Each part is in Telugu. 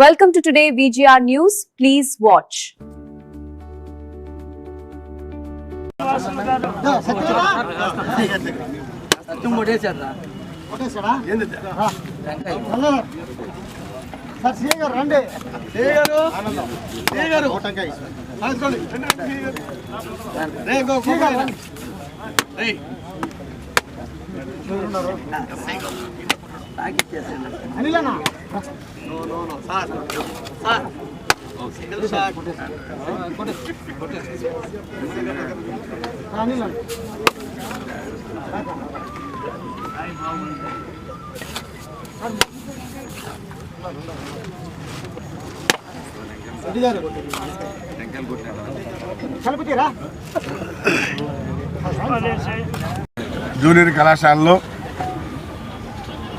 Welcome to today VGR News. Please watch. Junior కళాశాలలో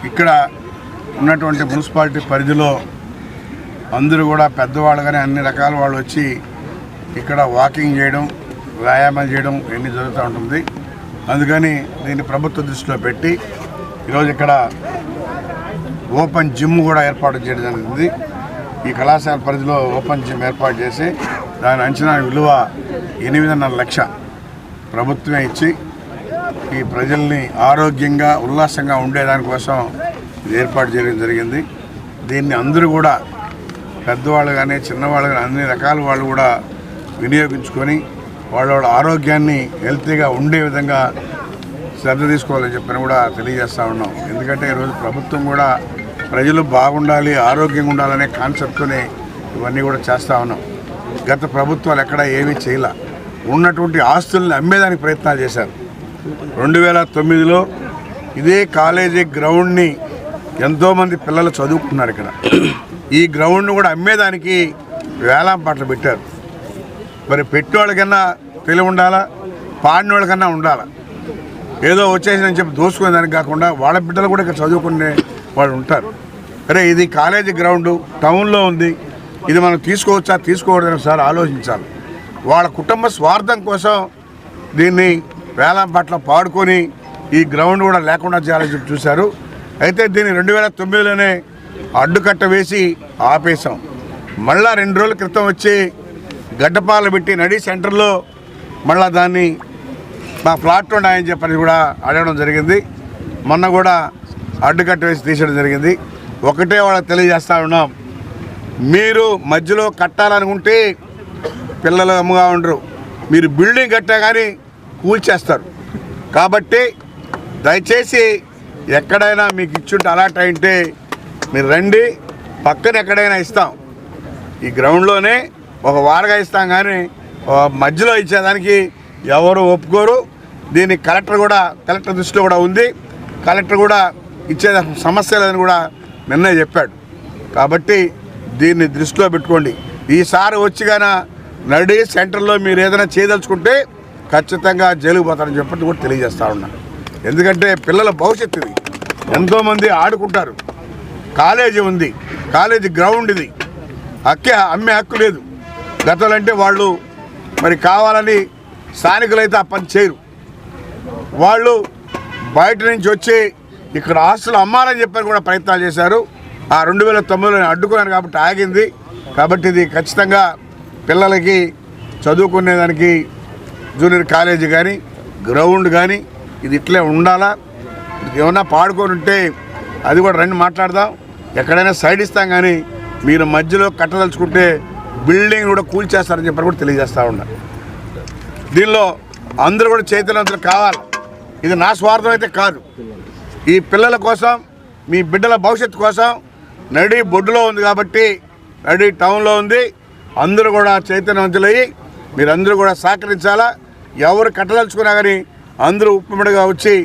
ఇక్కడ ఉన్నటువంటి మున్సిపాలిటీ పరిధిలో అందరూ కూడా పెద్దవాళ్ళు కానీ అన్ని రకాల వాళ్ళు వచ్చి ఇక్కడ వాకింగ్ చేయడం వ్యాయామం చేయడం ఇవన్నీ జరుగుతూ ఉంటుంది. అందుకని దీన్ని ప్రభుత్వ దృష్టిలో పెట్టి ఈరోజు ఇక్కడ ఓపెన్ జిమ్ కూడా ఏర్పాటు చేయడం జరిగింది. ఈ కళాశాల పరిధిలో ఓపెన్ జిమ్ ఏర్పాటు చేసి దాని అంచనా విలువ ఎనిమిదిన్నర లక్ష ప్రభుత్వమే ఇచ్చి ఈ ప్రజల్ని ఆరోగ్యంగా ఉల్లాసంగా ఉండేదానికోసం ఇది ఏర్పాటు చేయడం జరిగింది. దీన్ని అందరూ కూడా పెద్దవాళ్ళు కానీ చిన్నవాళ్ళు కానీ అన్ని రకాల వాళ్ళు కూడా వినియోగించుకొని వాళ్ళ వాళ్ళ ఆరోగ్యాన్ని హెల్తీగా ఉండే విధంగా శ్రద్ధ తీసుకోవాలని చెప్పని కూడా తెలియజేస్తూ ఉన్నాం. ఎందుకంటే ఈరోజు ప్రభుత్వం కూడా ప్రజలు బాగుండాలి ఆరోగ్యంగా ఉండాలనే కాన్సెప్ట్తోనే ఇవన్నీ కూడా చేస్తూ ఉన్నాం. గత ప్రభుత్వాలు ఎక్కడ ఏమీ చేయలే. ఉన్నటువంటి ఆస్తుల్ని అమ్మేదానికి ప్రయత్నాలు చేశారు. రెండు వేల తొమ్మిదిలో ఇదే కాలేజీ గ్రౌండ్ని ఎంతోమంది పిల్లలు చదువుకున్నారు ఇక్కడ. ఈ గ్రౌండ్ను కూడా అమ్మేదానికి వేలాం పాటలు పెట్టారు. మరి పెట్టేవాళ్ళకన్నా తెలివి ఉండాలా? పాడినవాళ్ళకన్నా ఉండాలా? ఏదో వచ్చేసిందని చెప్పి దోసుకునే దానికి కాకుండా వాళ్ళ బిడ్డలు కూడా ఇక్కడ చదువుకునే వాళ్ళు ఉంటారు. అరే ఇది కాలేజీ గ్రౌండ్ టౌన్లో ఉంది. ఇది మనం తీసుకోవచ్చా తీసుకోకూడదని సార్ ఆలోచించాలి. వాళ్ళ కుటుంబ స్వార్థం కోసం దీన్ని వేలం పట్ల పాడుకొని ఈ గ్రౌండ్ కూడా లేకుండా చేయాలని చెప్పి చూశారు. అయితే దీన్ని రెండు వేల తొమ్మిదిలోనే అడ్డుకట్ట వేసి ఆపేశాం. మళ్ళా రెండు రోజుల క్రితం వచ్చి గడ్డపాలు పెట్టి నడి సెంటర్లో మళ్ళా దాన్ని మా ప్లాట్ ఉన్నాయని చెప్పని కూడా అడగడం జరిగింది. మొన్న కూడా అడ్డుకట్ట వేసి తీసేయడం జరిగింది. ఒకటే వాళ్ళకి తెలియజేస్తా ఉన్నాం. మీరు మధ్యలో కట్టాలనుకుంటే పిల్లలు అమ్ముగా ఉండరు. మీరు బిల్డింగ్ కట్టా కానీ కూల్చేస్తారు. కాబట్టి దయచేసి ఎక్కడైనా మీకు ఇచ్చుంటే అలాట్ అయింటే మీరు రండి పక్కన ఎక్కడైనా ఇస్తాం. ఈ గ్రౌండ్లోనే ఒక వారగా ఇస్తాం కానీ మధ్యలో ఇచ్చేదానికి ఎవరు ఒప్పుకోరు. దీన్ని కలెక్టర్ కూడా కలెక్టర్ దృష్టిలో కూడా ఉంది. కలెక్టర్ కూడా ఇచ్చే సమస్య లేదని కూడా నిన్నే చెప్పాడు. కాబట్టి దీన్ని దృష్టిలో పెట్టుకోండి. ఈసారి వచ్చి గాన నడి సెంటర్లో మీరు ఏదైనా చేయదలుచుకుంటే ఖచ్చితంగా జైలుకు పోతారని చెప్పి కూడా తెలియజేస్తా ఉన్నాను ఎందుకంటే పిల్లల భవిష్యత్తు ఇది. ఎంతోమంది ఆడుకుంటారు. కాలేజీ ఉంది. కాలేజీ గ్రౌండ్ ఇది. హక్కే అమ్మే హక్కు లేదు. గతంలో అంటే వాళ్ళు మరి కావాలని స్థానికులైతే ఆ పని చేయరు. వాళ్ళు బయట నుంచి వచ్చి ఇక్కడ ఆస్తులు అమ్మాలని చెప్పని కూడా ప్రయత్నాలు చేశారు. ఆ రెండు వేల తొమ్మిదిలో అడ్డుకున్నాను కాబట్టి ఆగింది. కాబట్టి ఇది ఖచ్చితంగా పిల్లలకి చదువుకునేదానికి జూనియర్ కాలేజీ కానీ గ్రౌండ్ కానీ ఇది ఇట్లే ఉండాలా? ఏమన్నా పాడుకొని ఉంటే అది కూడా రండి మాట్లాడదాం. ఎక్కడైనా సైడ్ ఇస్తాం కానీ మీరు మధ్యలో కట్టదలుచుకుంటే బిల్డింగ్ కూడా కూల్చేస్తారని చెప్పి కూడా తెలియజేస్తా ఉన్నారు దీనిలో అందరూ కూడా చైతన్యవంతులు కావాలి. ఇది నా స్వార్థం అయితే కాదు. ఈ పిల్లల కోసం మీ బిడ్డల భవిష్యత్తు కోసం నడి బొడ్డులో ఉంది కాబట్టి నడి టౌన్లో ఉంది. అందరూ కూడా చైతన్యవంతులయ్యి మీరందరూ కూడా సహకరించాలా? ఎవరు కట్టదలుచుకున్నా కానీ అందరూ ఉప్పుమిడిగా వచ్చి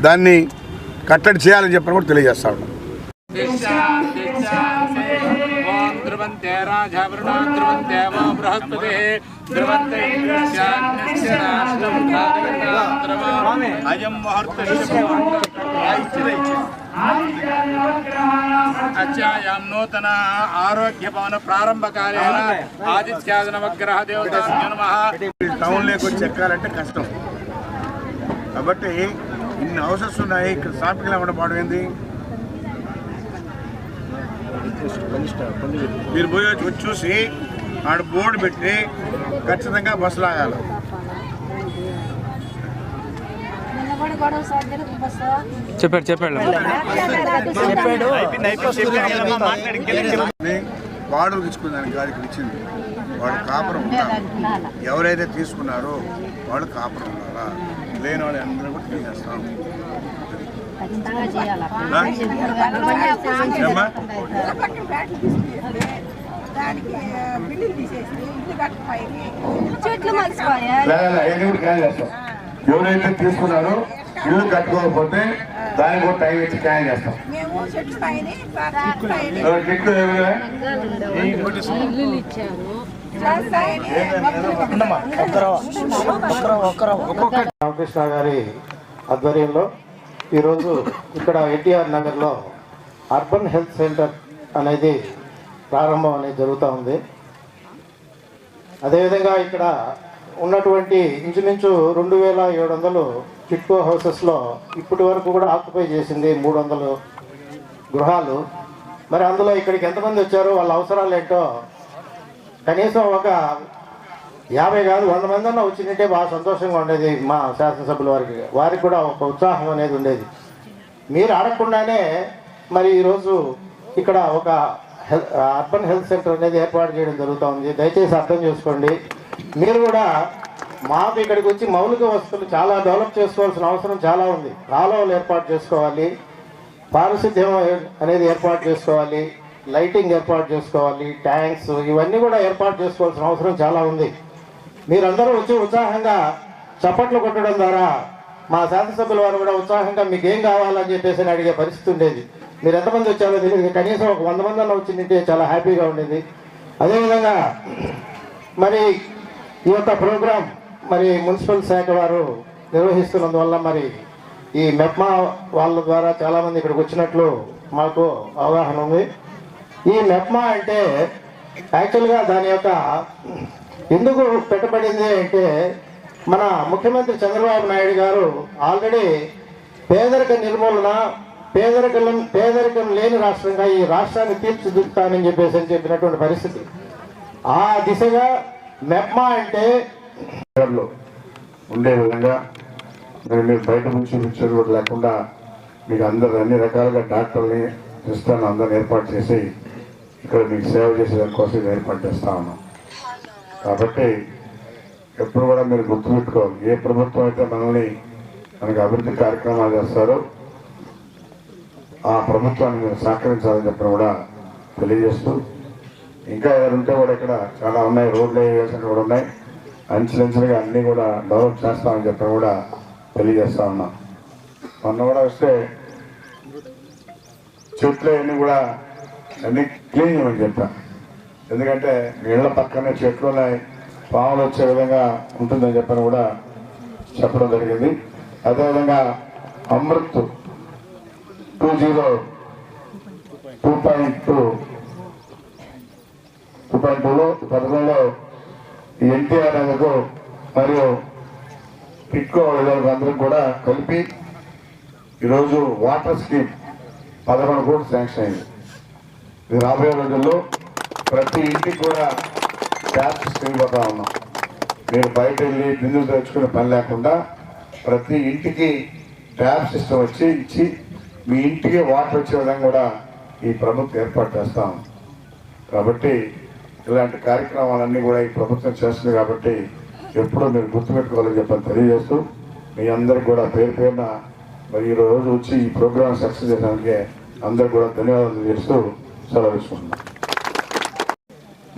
దాన్ని కట్టడి చేయాలని చెప్పని కూడా తెలియజేస్తా ఉన్నాం. ధ్రువంతే ధ్రువంతే మా బృహస్పతి ధ్రువంతే అయం అచ్చాయాం నూతన ఆరోగ్య భవన ప్రారంభకాలేన ఆదిత్యాద నవగ్రహ దేవతాభ్యో నమః టౌన్లోకి ఎక్కాలంటే కష్టం కాబట్టి ఇన్ని హౌసెస్ ఉన్నాయి ఇక్కడ ట్రాఫిక్ లేకుండా పాడైంది మీరు పోయి వచ్చి చూసి ఆడ బోర్డు పెట్టి ఖచ్చితంగా బస్సు లాగాలి. చెప్పాడు చెప్పాడు. వాడు తీసుకున్నానికి కాదు ఇక్కడ ఇచ్చింది వాడు కాపురం ఉండాలి. ఎవరైతే తీసుకున్నారో వాళ్ళు కాపురం ఉండాలా? లేని వాళ్ళు అందరూ కూడా తీసేస్తాం ఎవరైతే తీసుకున్నారో ఇల్లు కట్టుకోకపోతే దానికి కూడా టైం ఇచ్చి క్యాన్ చేస్తాం. మేము చెట్లు పైన రామకృష్ణ గారి ఆధ్వర్యంలో ఈరోజు ఇక్కడ ఎన్టీఆర్ నగర్లో అర్బన్ హెల్త్ సెంటర్ అనేది ప్రారంభం అనేది జరుగుతూ ఉంది. అదేవిధంగా ఇక్కడ ఉన్నటువంటి ఇంచుమించు రెండు వేల ఏడు వందలు టిట్కో హౌసెస్లో ఇప్పటి వరకు కూడా ఆక్యుపై చేసింది మూడు వందలు గృహాలు. మరి అందులో ఇక్కడికి ఎంతమంది వచ్చారో? వాళ్ళ అవసరాలు ఏంటో కనీసం ఒక యాభై కాదు వంద మంది అన్న వచ్చిందంటే బాగా సంతోషంగా ఉండేది మా శాసనసభ్యుల వారికి. వారికి కూడా ఒక ఉత్సాహం అనేది ఉండేది. మీరు అడగకుండానే మరి ఈరోజు ఇక్కడ ఒక హెల్ అర్బన్ హెల్త్ సెంటర్ అనేది ఏర్పాటు చేయడం జరుగుతుంది దయచేసి అర్థం చేసుకోండి. మీరు కూడా మాకు ఇక్కడికి వచ్చి మౌలిక వసతులు చాలా డెవలప్ చేసుకోవాల్సిన అవసరం చాలా ఉంది. కాలువలు ఏర్పాటు చేసుకోవాలి. పారిశుద్ధ్యం అనేది ఏర్పాటు చేసుకోవాలి. లైటింగ్ ఏర్పాటు చేసుకోవాలి ట్యాంక్స్ ఇవన్నీ కూడా ఏర్పాటు చేసుకోవాల్సిన అవసరం చాలా ఉంది. మీరందరూ వచ్చి ఉత్సాహంగా చప్పట్లు కొట్టడం ద్వారా మా శాసనసభ్యుల వారు కూడా ఉత్సాహంగా మీకు ఏం కావాలని చెప్పేసి అని అడిగే పరిస్థితి ఉండేది. మీరు ఎంతమంది వచ్చారో తెలియదు. కనీసం ఒక వంద మంది అన్న వచ్చిందంటే చాలా హ్యాపీగా ఉండేది. అదేవిధంగా మరి ఈ యొక్క ప్రోగ్రాం మరి మున్సిపల్ శాఖ వారు నిర్వహిస్తున్నందువల్ల మరి ఈ మెప్మా వాళ్ళ ద్వారా చాలామంది ఇక్కడికి వచ్చినట్లు మాకు అవగాహన ఉంది. ఈ మెప్మా అంటే యాక్చువల్గా దాని యొక్క ఎందుకు పెట్టబడింది అంటే మన ముఖ్యమంత్రి చంద్రబాబు నాయుడు గారు ఆల్రెడీ పేదరిక నిర్మూలన పేదరికం పేదరికం లేని రాష్ట్రంగా ఈ రాష్ట్రాన్ని తీర్చిదిద్దుతానని చెప్పేసి అని చెప్పినటువంటి పరిస్థితి. ఆ దిశగా మెప్మా అంటే ఉండే విధంగా మరి మీరు బయట నుంచి చూపించేది కూడా లేకుండా మీకు అందరు అన్ని రకాలుగా డాక్టర్ని ఇస్తాను అందరిని ఏర్పాటు చేసి ఇక్కడ మీకు సేవ చేసే దానికోసం ఇది ఏర్పాటు చేస్తా ఉన్నాం. కాబట్టి ఎప్పుడు కూడా మీరు గుర్తుపెట్టుకోవాలి. ఏ ప్రభుత్వం అయితే మనల్ని మనకి అభివృద్ధి కార్యక్రమాలు చేస్తారో ఆ ప్రభుత్వాన్ని మీరు సహకరించాలని చెప్పడం కూడా తెలియజేస్తూ ఇంకా ఎవరు ఉంటే కూడా ఇక్కడ చాలా ఉన్నాయి. రోడ్లు వేసినవి కూడా ఉన్నాయి. అంచులంచులుగా అన్నీ కూడా డెవలప్ చేస్తామని చెప్పడం కూడా తెలియజేస్తా ఉన్నాం. మొన్న కూడా వస్తే చెట్లు అన్నీ కూడా అన్నీ క్లీన్ చేయమని చెప్పా ఎందుకంటే నీళ్ళ ఇళ్ళ పక్కనే చెట్లు ఉన్నాయి పాములు వచ్చే విధంగా ఉంటుందని చెప్పని కూడా చెప్పడం జరిగింది. అదేవిధంగా Amrit two zero two point two two point టూలో పథకంలో ఈ ఎన్టీఆర్ నగర్కు మరియు టిక్కో అందరికి కూడా కలిపి ఈరోజు వాటర్ స్కీమ్ పదకొండు కోట్లు శాంక్షన్ అయింది. రాబోయే రోజుల్లో ప్రతి ఇంటికి కూడా ట్యాప్స్ సిస్టమ్ ఉన్నాం. మీరు బయట వెళ్ళి బిందులు తెచ్చుకునే పని లేకుండా ప్రతి ఇంటికి ట్యాప్ సిస్టమ్ వచ్చి ఇచ్చి మీ ఇంటికి వాటర్ వచ్చే విధంగా కూడా ఈ ప్రభుత్వం ఏర్పాటు చేస్తాం కాబట్టి ఇలాంటి కార్యక్రమాలన్నీ కూడా ఈ ప్రభుత్వం చేస్తుంది కాబట్టి ఎప్పుడూ మీరు గుర్తుపెట్టుకోవాలని చెప్పని తెలియజేస్తూ మీ అందరికి కూడా పేరు పేరున మరి ఈ రోజు వచ్చి ఈ ప్రోగ్రామ్ సక్సెస్ చేయడానికి అందరికి కూడా ధన్యవాదాలు తెలియజేస్తూ సెలవు తీసుకుంటున్నాం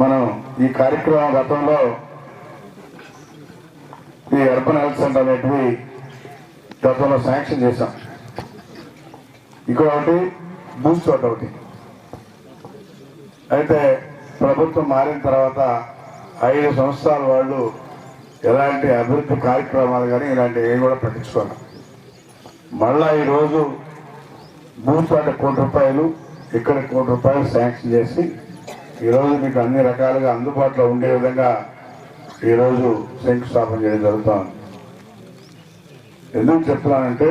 మనం ఈ కార్యక్రమం గతంలో ఈ అర్బన్ హెల్త్ సెంటర్ అనేటివి గతంలో శాంక్షన్ చేశాం. ఇంకొకటి బూస్ట్ ఒకటి. అయితే ప్రభుత్వం మారిన తర్వాత ఐదు సంవత్సరాల వాళ్ళు ఎలాంటి అభివృద్ధి కార్యక్రమాలు కానీ ఇలాంటివి ఏవి కూడా పట్టించుకోవాలి మళ్ళా ఈరోజు బూత్ అంటే కోటి రూపాయలు ఇక్కడ కోటి రూపాయలు శాంక్షన్ చేసి ఈరోజు మీకు అన్ని రకాలుగా అందుబాటులో ఉండే విధంగా ఈరోజు శంకుస్థాపన చేయడం జరుగుతుంది. ఎందుకు చెప్తున్నానంటే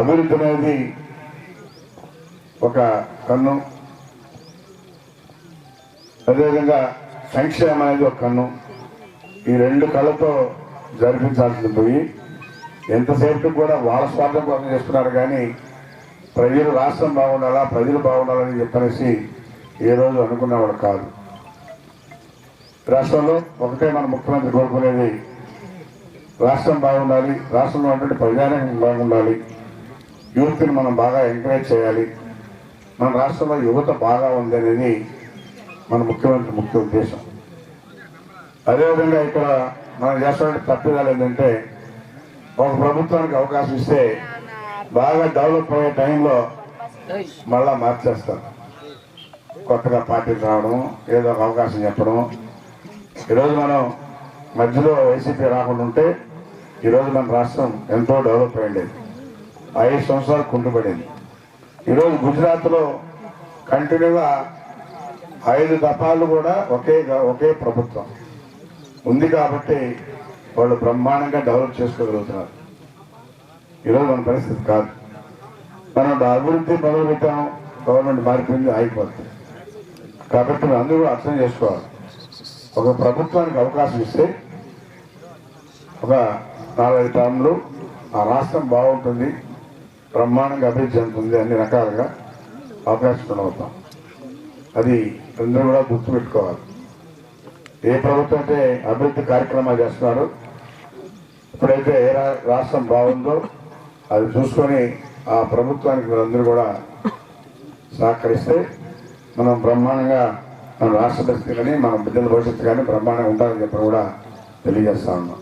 అభివృద్ధి అనేది ఒక కన్ను అదేవిధంగా సంక్షేమం అనేది ఒక కన్ను. ఈ రెండు కళ్ళతో జరిపించాల్సింది పోయి ఎంతసేపు కూడా వాళ్ళ స్వార్థం కోసం చేస్తున్నారు కానీ ప్రజలు రాష్ట్రం బాగుండాలా ప్రజలు బాగుండాలని చెప్పనేసి ఏ రోజు అనుకున్నవాడు కాదు. రాష్ట్రంలో ఒకటే మన ముఖ్యమంత్రి కోరుకునేది రాష్ట్రం బాగుండాలి రాష్ట్రంలో ఉన్నటువంటి ప్రజానీకం బాగుండాలి యూత్ని మనం బాగా ఎంకరేజ్ చేయాలి మన రాష్ట్రంలో యువత బాగా ఉంది అనేది మన ముఖ్యమంత్రి ముఖ్య ఉద్దేశం. అదేవిధంగా ఇక్కడ మనం చేస్తున్న తప్పిదాలు ఏంటంటే ఒక ప్రభుత్వానికి అవకాశం ఇస్తే బాగా డెవలప్ అయ్యే టైంలో మళ్ళా మార్చేస్తారు. కొత్తగా పార్టీలు రావడం ఏదో ఒక అవకాశం చెప్పడం. ఈరోజు మనం మధ్యలో వైసీపీ రాకుండా ఉంటే ఈరోజు మన రాష్ట్రం ఎంతో డెవలప్ అయ్యింది ఐదు సంవత్సరాలు కుంటుపడింది ఈరోజు గుజరాత్లో కంటిన్యూగా ఐదు దఫాలు కూడా ఒకే ఒకే ప్రభుత్వం. ఉంది కాబట్టి వాళ్ళు బ్రహ్మాండంగా డెవలప్ చేసుకోగలుగుతున్నారు. ఈరోజు మన పరిస్థితి కాదు. మనం అభివృద్ధి మొదలు పెట్టాం గవర్నమెంట్ మారిపోయింది ఆగిపోతుంది కాబట్టి అందరూ కూడా అర్థం చేసుకోవాలి. ఒక ప్రభుత్వానికి అవకాశం ఇస్తే ఒక నాలుగైదు టర్మ్లు ఆ రాష్ట్రం బాగుంటుంది బ్రహ్మాండంగా అభివృద్ధి చెందుతుంది అన్ని రకాలుగా అవకాశం అవుతాం అది అందరూ కూడా గుర్తుపెట్టుకోవాలి. ఏ ప్రభుత్వం అయితే అభివృద్ధి కార్యక్రమాలు చేస్తున్నారో ఇప్పుడైతే ఏ రాష్ట్రం బాగుందో అది చూసుకొని ఆ ప్రభుత్వానికి మీరందరూ కూడా సహకరిస్తే మనం బ్రహ్మాండంగా మన రాష్ట్ర పరిస్థితి కానీ మన బిడ్డల భవిష్యత్తు కానీ బ్రహ్మాండంగా ఉండాలని చెప్పి కూడా తెలియజేస్తా ఉన్నాం.